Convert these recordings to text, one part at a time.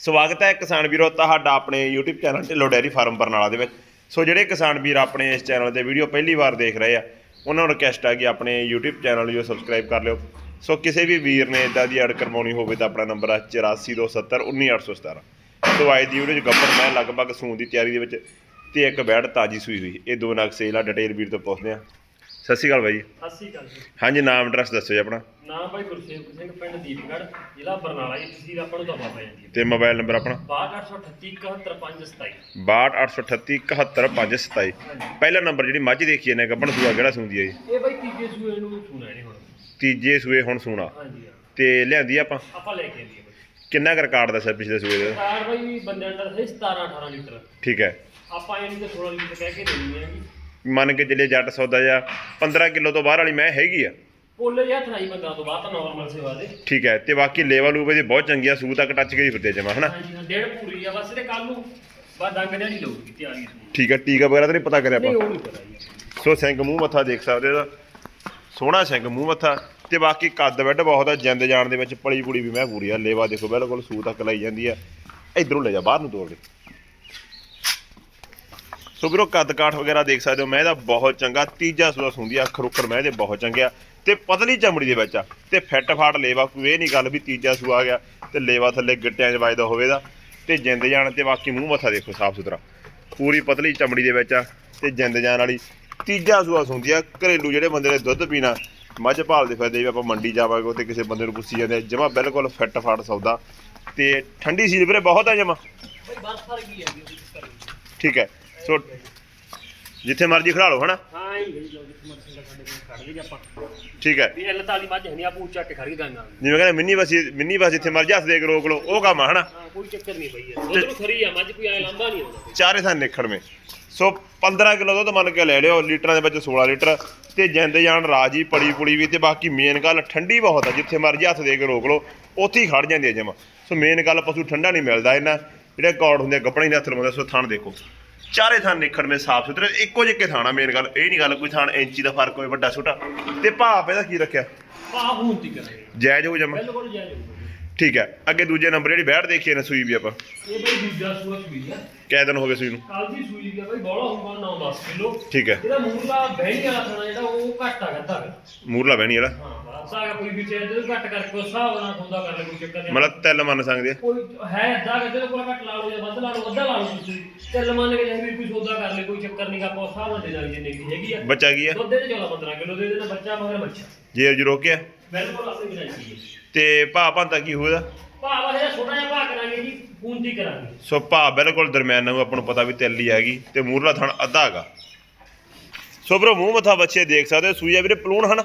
ਸਵਾਗਤ ਹੈ ਕਿਸਾਨ ਵੀਰੋ, ਤੁਹਾਡਾ ਆਪਣੇ YouTube channel Dhillon dairy farm Barnala ਦੇ ਵਿੱਚ। ਸੋ ਜਿਹੜੇ ਕਿਸਾਨ ਵੀਰ ਆਪਣੇ ਇਸ ਚੈਨਲ ਤੇ ਵੀਡੀਓ ਪਹਿਲੀ ਵਾਰ ਦੇਖ ਰਹੇ ਆ, ਉਹਨਾਂ ਨੂੰ ਰਿਕਵੈਸਟ ਆ ਕਿ ਆਪਣੇ YouTube ਚੈਨਲ ਨੂੰ ਸਬਸਕ੍ਰਾਈਬ ਕਰ ਲਿਓ। ਸੋ ਕਿਸੇ ਵੀ ਵੀਰ ਨੇ ਇਦਾਂ ਦੀ ਐਡ ਕਰਵਾਉਣੀ ਹੋਵੇ ਤਾਂ ਆਪਣਾ ਨੰਬਰ ਹੈ 8427191817 ਸੋ ਅੱਜ ਦੀ ਵੀਡੀਓ 'ਚ ਗੱਪਰ ਮੈਂ ਲਗਭਗ ਸੂਣ ਦੀ ਤਿਆਰੀ ਦੇ ਵਿੱਚ ਤੇ ਇੱਕ ਬੈੜ ਤਾਜੀ ਸੂਈ ਹੋਈ। ਇਹ ਦੋ ਨਗ ਸੇਲ ਆ, ਡਿਟੇਲ ਵੀਰ ਤੋਂ ਪੁੱਛਦੇ ਆ। ਸਤਿ ਸ਼੍ਰੀ ਅਕਾਲ ਬਾਈ ਜੀ। ਸਤਿ ਸ਼੍ਰੀ ਅਕਾਲ ਜੀ। ਹਾਂਜੀ ਨਾਮ ਐਡਰੈਸ ਦੱਸੋ ਜੀ ਆਪਣਾ। ਨਾਮ ਭਾਈ ਗੁਰਸੇਵਕ ਸਿੰਘ ਪਿੰਡ ਦੀਪਗੜ੍ਹ ਜ਼ਿਲ੍ਹਾ ਬਰਨਾਲਾ ਜੀ। ਤਹਿਸੀਲ ਆਪਾਂ ਨੂੰ ਦਫਾ ਪੈ ਜਾਂਦੀ ਹੈ ਤੇ ਮੋਬਾਈਲ ਨੰਬਰ ਆਪਣਾ? 6238371527 62837527 ਪਹਿਲਾ ਨੰਬਰ ਜਿਹੜੀ ਮੱਝ ਦੇਖੀ ਇਹਨੇ ਗੱਬਣ ਸੂਆ ਕਿਹੜਾ ਸੂੰਦੀ ਹੈ ਜੀ? ਇਹ ਭਾਈ ਤੀਜੇ ਸੂਏ ਨੂੰ ਸੁਣਿਆ ਨਹੀਂ ਹੁਣ। ਤੀਜੇ ਸੂਏ ਹੁਣ ਸੂਣਾ। ਹਾਂਜੀ। ਹਾਂ ਤੇ ਲਿਆਂਦੀ ਆਪਾਂ? ਆਪਾਂ ਲੈ ਕੇ ਆਈਏ ਭਾਈ ਕਿੰਨਾ ਕੁ ਰਿਕਾਰਡ ਦੱਸਿਆ ਪਿਛਲੇ ਸੂਏ ਦਾ? ਕਾਰ ਭਾਈ ਬੰਦਿਆਂ ਦਾ ਸੀ 17 18 ਲੀਟਰ। ਠੀਕ ਹੈ। ਆਪਾਂ ਇਹ ਨਹੀਂ ਤੇ 16 ਲੀਟਰ ਕਹਿ ਕੇ ਦੇਣੀ ਹੈ ਜੀ। ਮੰਨ ਕੇ ਚੱਲੇ ਜੱਟ ਸੌਦਾ ਜਾਂ 15 ਕਿਲੋ ਤੋਂ ਬਾਹਰ ਵਾਲੀ ਮੈਂ ਹੈਗੀ ਆ। ਪੋਲੇ ਜਾਂ ਥਰਾਈ ਬੰਦਾ ਤੋਂ ਬਾਅਦ ਤਾਂ ਨਾਰਮਲ ਸੇਵਾ ਦੇ। ਠੀਕ ਹੈ ਤੇ ਬਾਕੀ ਲੇਵਲ ਲੂਵੇ ਦੀ ਬਹੁਤ ਚੰਗੀ ਆ ਸੂ ਤੱਕ ਟੱਚ ਕਰੀ ਫਿਰਦੇ ਜਮਾ ਹਨਾ? ਹਾਂਜੀ ਹਾਂ ਡੇਢ ਪੂਰੀ ਆ ਬਸ ਇਹਦੇ ਕੱਲ ਨੂੰ ਬਸ ਡੰਗ ਜਿਹਾ ਨਹੀਂ ਲਊਗੀ ਤਿਆਰੀ ਠੀਕ ਹੈ ਟੀਕਾ ਵਗੈਰਾ ਤਾਂ ਨਹੀਂ ਪਤਾ ਕਰਿਆ ਨਹੀਂ ਆਪਾਂ ਉਹ ਨਹੀਂ ਪਤਾ ਜੀ। ਸੋ ਸਿੰਘ ਮੂੰਹ ਮੱਥਾ ਦੇਖ ਸਕਦੇ ਹੋ ਇਹਦਾ ਸੋਹਣਾ ਸਿੰਘ ਮੂੰਹ ਮੱਥਾ। ਤੇ ਬਾਕੀ ਕੱਦ ਵੱਡ ਬਹੁਤ ਆ ਜਿੰਦ ਜਾਣ ਦੇ ਵਿੱਚ ਪਲੀ ਪੁਲੀ ਵੀ ਮੈਂ ਪੂਰੀ ਆ ਲੇਵਾ ਦੇਖੋ ਬਿਲਕੁਲ ਸੂ ਤੱਕ ਲਈ ਜਾਂਦੀ ਆ। ਇਧਰੋਂ ਲੈ ਜਾ ਬਾਹਰ ਨੂੰ ਤੋੜ ਦੇ ਸੋ ਵੀਰੋ ਕੱਦ ਕਾਠ ਵਗੈਰਾ ਦੇਖ ਸਕਦੇ ਹੋ ਮੈਂ ਇਹਦਾ ਬਹੁਤ ਚੰਗਾ ਤੀਜਾ ਸੂਆ ਸੁੰਦੀ ਆ ਅੱਖਰ ਉੱਕਰ ਮੈਂ ਇਹਦੇ ਬਹੁਤ ਚੰਗੇ ਆ। ਤੇ ਪਤਲੀ ਚਮੜੀ ਦੇ ਵਿੱਚ ਆ ਤੇ ਫਿੱਟ ਫਾਟ ਲੇਵਾ ਕੋਈ ਇਹ ਨਹੀਂ ਗੱਲ ਵੀ ਤੀਜਾ ਸੂਆ ਆ ਗਿਆ ਤੇ ਲੇਵਾ ਥੱਲੇ ਗਿੱਟਿਆਂ 'ਚ ਵੱਜਦਾ ਹੋਵੇਗਾ ਤੇ ਜਿੰਦ ਜਾਣ ਤੇ ਬਾਕੀ ਮੂੰਹ ਮੱਥਾ ਦੇਖੋ ਸਾਫ਼ ਸੁਥਰਾ। ਪੂਰੀ ਪਤਲੀ ਚਮੜੀ ਦੇ ਵਿੱਚ ਆ ਤੇ ਜਿੰਦ ਜਾਣ ਵਾਲੀ ਤੀਜਾ ਸੂਆ ਸੁੰਦੀ ਆ ਘਰੇਲੂ ਜਿਹੜੇ ਬੰਦੇ ਨੇ ਦੁੱਧ ਪੀਣਾ ਮੱਝ ਭਾਲਦੇ ਫਿਰਦੇ ਵੀ ਆਪਾਂ ਮੰਡੀ ਜਾਵਾਂਗੇ ਉੱਥੇ ਕਿਸੇ ਬੰਦੇ ਨੂੰ ਪੁੱਛੀ ਜਾਂਦੇ ਜਮਾ ਬਿਲਕੁਲ ਫਿੱਟ ਫਾਟ ਸੌਦਾ ਤੇ ਠੰਡੀ ਸੀਲ ਵੀਰੇ ਬਹੁਤ ਆ ਜਮਾ। ਬਸ ਫ਼ਰਕ ਹੀ ਹੈ ਠੀਕ ਹੈ। ਸੋ ਜਿੱਥੇ ਮਰਜ਼ੀ ਖੜਾ ਲਓ ਹਨਾ? ਹਾਂ ਹੀ ਗਈ ਲੋ ਜਿੱਥੇ ਮਰਜ਼ੀ ਦਾ ਸਾਡੇ ਕੋਲ ਖੜ ਗਏ ਜੀ ਆਪਾਂ। ਠੀਕ ਹੈ। ਵੀ ਇਹ ਤਾਲੀ ਮੱਝ ਹੈ ਨਹੀਂ ਆਪਾਂ ਉੱਚਾ ਕੇ ਖੜ ਗਾਂਗਾ ਜਿਵੇਂ ਕਹਿੰਦੇ ਮਿੰਨੀ ਬਸ ਮਿੰਨੀ ਬਸ ਜਿੱਥੇ ਮਰਜ਼ੀ ਹੱਥ ਦੇ ਕੇ ਰੋਕ ਲਓ ਉਹ ਕੰਮ ਆ ਹਨਾ? ਹਾਂ ਕੋਈ ਚੱਕਰ ਨਹੀਂ ਪਈ ਹੈ ਉਧਰੋਂ ਖਰੀ ਆ ਮੱਝ ਕੋਈ ਐ ਲੰਬਾ ਨਹੀਂ ਆਉਂਦਾ ਚਾਰੇ ਥਾਂ ਨਿਖੜਵੇਂ ਸੋ 15 ਕਿਲੋ ਦੁੱਧ ਮੰਨ ਕੇ ਲੈ ਲਿਓ ਲੀਟਰਾਂ ਦੇ ਵਿੱਚ 16 ਲੀਟਰ। ਤੇ ਜਿੰਦ ਜਾਨ ਰਾਜੀ ਪੜੀ ਪੁੜੀ ਵੀ ਤੇ ਬਾਕੀ ਮੇਨ ਗੱਲ ਠੰਡੀ ਬਹੁਤ ਆ ਜਿੱਥੇ ਮਰਜ਼ੀ ਹੱਥ ਦੇ ਕੇ ਰੋਕ ਲਓ ਉੱਥੇ ਹੀ ਖੜ ਜਾਂਦੀ ਹੈ ਜਮਾ। ਸੋ ਮੇਨ ਗੱਲ ਪਸ਼ੂ ਠੰਡਾ ਨਹੀਂ ਮਿਲਦਾ ਇਹਨਾਂ ਜਿਹੜੇ ਕੌੜ ਹੁੰਦੇ ਆ, ਗੱਪਣੇ ਦੇ ਹੱਥ ਲਵਾਉਂਦੇ ਸੋ ਥਣ ਦੇਖੋ। ਚਾਰੇ ਥਾਂ ਨਿਖੜਵੇਂ ਸਾਫ਼ ਸੁਥਰੇ ਇੱਕੋ ਜਿਹੇ ਥਾਣਾ ਮੇਨ ਗੱਲ ਇਹ ਨਹੀਂ ਗੱਲ ਕੋਈ ਥਾਣ ਇੰਚੀ ਦਾ ਫ਼ਰਕ ਹੋਵੇ ਵੱਡਾ ਛੋਟਾ। ਤੇ ਭਾਪ ਇਹਦਾ ਕੀ ਰੱਖਿਆ? ਹੁਣ ਤੀ ਕਰਾਂਗੇ ਜਾਇਜ਼ ਹੋ ਜਮਾ? ਬਿਲਕੁਲ ਜਾਇਜ਼ ਹੋਊਗਾ ਠੀਕ ਹੈ ਅੱਗੇ ਦੂਜੇ ਨੰਬਰ ਜਿਹੜੀ ਬੈਠ ਦੇਖੀ ਨਾ ਸੂਈ ਵੀ ਆਪਾਂ। ਇਹ ਬਈ ਦੂਜਾ ਸੂਆ ਸੂਈ ਆ। ਕਿਹ ਦਿਨ ਹੋ ਗਏ ਸੂਈ ਨੂੰ? ਕੱਲ ਦੀ ਸੂਈ ਆ ਬਈ ਬੋਲਾ ਹੋਊਗਾ 9-10 ਕਿਲੋ। ਠੀਕ ਹੈ। ਜਿਹੜਾ ਮੂਰਲਾ ਬਹਿਣੀ ਵਾਲਾ ਖਾਣਾ ਜਿਹੜਾ ਉਹ ਘੱਟ ਆ ਗੱਦਾ ਮੂਰਲਾ ਬਹਿਣੀ ਵਾਲਾ? ਹਾਂ ਬਸ ਆ ਕੋਈ ਵੀ ਚੀਜ਼ ਜਦੋਂ ਘੱਟ ਕਰਕੇ ਉਸ ਹਿਸਾਬ ਨਾਲ ਹੁੰਦਾ ਕਰ ਲੈ ਕੋਈ ਚੱਕਰ ਨਹੀਂ ਮਤਲਬ ਤਿਲ ਮੰਨ ਸਕਦੇ ਆ? ਕੋਈ ਹੈ ਅੱਧਾ ਗੱਦੇ ਕੋਲ ਘੱਟ ਲਾ ਲਓ ਜਾਂ ਵੱਧ ਲਾ ਲਓ ਅੱਧਾ ਲਾ ਲਓ ਤੁਸੀਂ ਚੱਲ ਮੰਨ ਕੇ ਜੇ ਵੀ ਕੋਈ ਸੌਦਾ ਕਰ ਲੈ ਕੋਈ ਚੱਕਰ ਨਹੀਂ ਆਪਾਂ ਉਸ ਹਿਸਾਬ ਨਾਲ ਦੇ ਦਾਂਗੇ ਜਿੰਨੇ ਕੀ ਹੈਗੀ ਆ। ਬੱਚਾ ਕੀ ਆ? ਦੁੱਧ ਦੇ 14 15 ਕਿਲੋ ਦੇ ਦੇਣਾ ਬੱਚਾ ਮਗਰ ਬੱਚਾ। ਜੇਰ ਜੀ ਰੋਕਿਆ? ਬਿਲਕੁਲ ਆਪਣੀ ਗਾਰੰਟੀ ਹੈ। ਤੇ ਭਾ ਭੰਤਾ ਕੀ ਹੋਊਗਾ ਭਾਅ ਵਾ ਜਿਹੜਾ ਛੋਟਾ ਜਿਹਾ ਭਾਅ ਕਰਾਂਗੇ ਜੀ ਕਰਾਂਗੇ। ਸੋ ਭਾ ਬਿਲਕੁਲ ਦਰਮਿਆਨਾ ਨੂੰ ਆਪਾਂ ਨੂੰ ਪਤਾ ਵੀ ਤਿਲ ਹੀ ਹੈਗੀ ਤੇ ਮੂਰਲਾ ਥਣ ਅੱਧਾ ਹੈਗਾ। ਸੋ ਬਰੋ ਮੂੰਹ ਮੱਥਾ ਬੱਚੇ ਦੇਖ ਸਕਦੇ ਹੋ ਸੂਈ ਆ ਵੀਰੇ ਪਲੂਣ ਹਨ?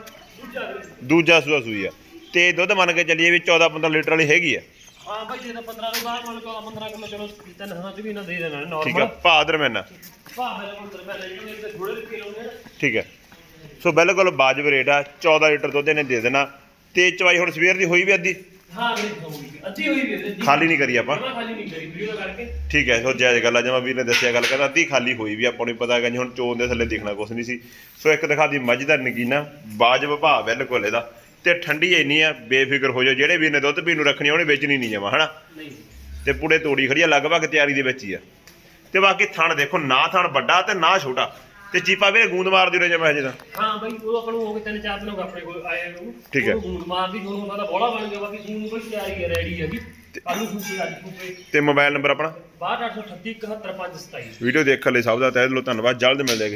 ਦੂਜਾ ਸੂਆ ਸੂਈ ਆ। ਤੇ ਦੁੱਧ ਮੰਨ ਕੇ ਚੱਲੀਏ ਵੀ 14 15 ਲੀਟਰ ਵਾਲੀ ਹੈਗੀ ਆ। ਹਾਂ ਭਾਈ ਜੇ ਤਾਂ 15 ਤੋਂ ਬਾਹਰ ਮੰਨ ਲਓ 15 ਕਿਲੋ ਚਲੋ ਤਿੰਨ ਹਾਂ ਚ ਵੀ ਨਾ ਦੇ ਦੇਣਾ ਠੀਕ ਆ ਨਾਰਮਲ ਦਰਮਿਆਨਾ। ਭਾਅ ਮੇਰੇ ਕੋਲ ਤਰਮਾ ਲੈ ਜਿਹੜੇ ਤੇ ਥੋੜੇ ਕਿਲੋ ਨੇ। ਠੀਕ ਹੈ ਸੋ ਬਿਲਕੁਲ ਵਾਜਬ ਰੇਟ ਆ 14 ਲੀਟਰ ਦੁੱਧ ਇਹਨੇ ਦੇ ਦੇਣਾ। ਤੇ ਚਵਾਈ ਹੁਣ ਸਵੇਰ ਦੀ ਹੋਈ ਵੀ ਅੱਧੀ। ਹਾਂ ਮੇਰੇ ਹੋਊਗੀ ਅੱਧੀ ਹੋਈ ਵੀ ਹੈ ਅੱਧੀ। ਖਾਲੀ ਨਹੀਂ ਕਰੀ ਆਪਾਂ। ਜਮਾਂ ਖਾਲੀ ਨਹੀਂ ਕਰੀ ਵੀਡੀਓ ਕਰਕੇ। ਠੀਕ ਹੈ ਸੋ ਜਾਇਜ਼ ਗੱਲ ਆ ਜਿਵੇਂ ਵੀਰ ਨੇ ਦੱਸਿਆ ਗੱਲ ਕਹਿੰਦਾ ਅੱਧੀ ਖਾਲੀ ਹੋਈ ਵੀ ਆਪਾਂ ਨੂੰ ਪਤਾ ਹੈਗਾ ਜੀ ਹੁਣ ਚੋਣ ਦੇ ਥੱਲੇ ਦਿਖਣਾ ਕੁਛ ਨਹੀਂ ਸੀ। ਸੋ ਇੱਕ ਦਿਖਾ ਦੀ ਮੱਝ ਦਾ ਨਗੀਨਾ ਬਾਜਬ ਭਾਅ ਬਿਲਕੁਲ ਇਹਦਾ। ਤੇ ਠੰਡੀ ਇੰਨੀ ਆ ਬੇਫਿਕਰ ਹੋ ਜਾਓ ਜਿਹੜੇ ਵੀਰ ਨੇ ਦੁੱਧ ਪੀਣ ਨੂੰ ਰੱਖਣੀ ਆ, ਉਹਨੇ ਵੇਚਣੀ ਨਹੀਂ ਜਮਾ ਹਨਾ? ਨਹੀਂ। ਤੇ ਪੂੜੇ ਤੋੜੀ ਖੜੀ ਆ ਲਗਭਗ ਤਿਆਰੀ ਦੇ ਵਿੱਚ ਹੀ ਆ। ਤੇ ਬਾਕੀ ਥਣ ਦੇਖੋ ਨਾ ਥਣ ਵੱਡਾ ਤੇ ਨਾ ਛੋਟਾ। ਤੇ ਚੀਪਾ ਵੀਰੇ ਗੂੰਦ ਮਾਰਦੀ ਰਹੇ ਜਮਾ ਹਜੇ ਤਾਂ ਹਾਂ ਬਾਈ ਉਹ ਆਪਾਂ ਨੂੰ ਹੋ ਗਏ ਤਿੰਨ ਚਾਰ ਦਿਨ ਹੋ ਗਏ ਆਪਣੇ ਕੋਲ ਆਏ ਨੂੰ ਠੀਕ ਹੈ। ਗੂੰਦ ਮਾਰਦੀ ਗੂੰਦ ਮਾਰਦਾ ਬੋਲਾ ਬਣ ਗਿਆ ਬਾਕੀ ਗੂੰਦ ਕੋਈ ਤਿਆਰੀ ਹੈ ਰੈਡੀ ਹੈਗੀ। ਆਲੂ ਫੂਕੇ ਅੱਜ ਫੂਕੇ ਤੇ ਮੋਬਾਈਲ ਨੰਬਰ ਆਪਣਾ? 6238 71 527 ਵੀਡੀਓ ਦੇਖਣ ਲਈ ਸਭ ਦਾ ਤਹਿ ਦਿਲੋਂ ਧੰਨਵਾਦ ਜਲਦ ਮਿਲਦੇ ਹਾਂ